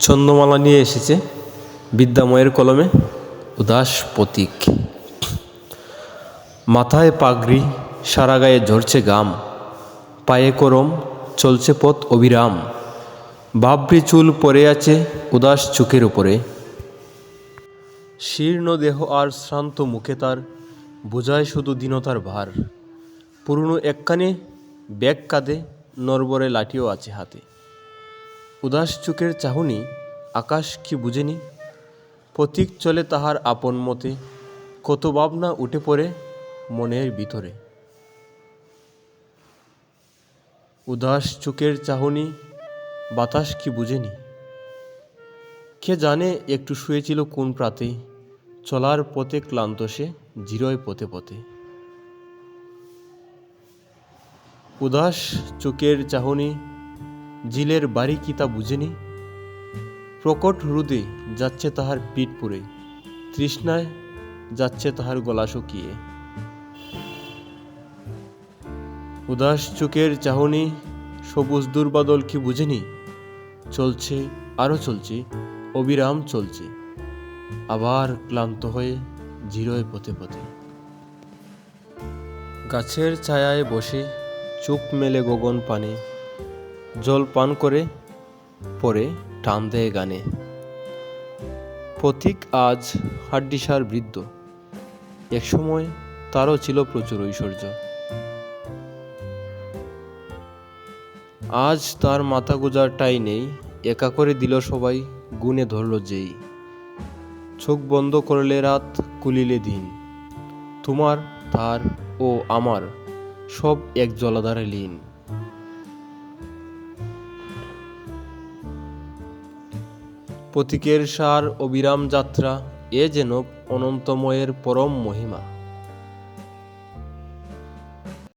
ছন্দমালা নিয়ে এসেছে বিদ্যাময়ের কলমে। উদাস প্রতীক। মাথায় পাগড়ি সারা গায়ে ঝরছে গাম, পায়ে করম, চলছে পথ অবিরাম। বাবরি চুল পড়ে আছে উদাস চোখের উপরে। শীর্ণ দেহ আর শ্রান্ত মুখে তার বোঝায় শুধু দীনতার ভার। পুরনো একখানে ব্যাগ কাঁধে, নরবরে লাঠিও আছে হাতে। উদাস চোখের চাহনি, আকাশ কি বুঝেনি? প্রতীক চলে তাহার আপন মতে কত ভাবনা উঠে পড়ে মনের ভিতরে। উদাস চোখের চাহনি, বাতাস কি বুঝেনি? কে জানে একটু শুয়েছিল কোন প্রাতে, চলার পথে ক্লান্ত সে, জিরোয় পথে পথে। উদাস চোখের চাহনি জিলের বাড়ি কি তা বুঝেনি? প্রকট রুদে যাচ্ছে তাহার পিঠ পুরে, তৃষ্ণায় যাচ্ছে তাহার গলা শুকিয়ে। উদাস চোখের চাহনি সবুজ দুর্বাদল কি বুঝেনি? চলছে, আরও চলছে, অবিরাম চলছে, আবার ক্লান্ত হয়ে জিরোয় পথে পথে। গাছের ছায়ায় বসে চোখ মেলে গগন পানে জল পান করে পরে টান দেয় গানে। পথিক আজ হাড্ডিসার বৃদ্ধ। একসময় তারও ছিল প্রচুর ঐশ্বর্য। আজ তার মাথা গোজার টাই নেই, একা করে দিল সবাই, গুনে ধরল যেই। চোখ বন্ধ করলে রাত, কুলিলে দিন। তোমার, তার ও আমার, সব এক জলাধারে লীন। প্রতীকের সার অবিরাম যাত্রা এ যেন অনন্তময়ের পরম মহিমা।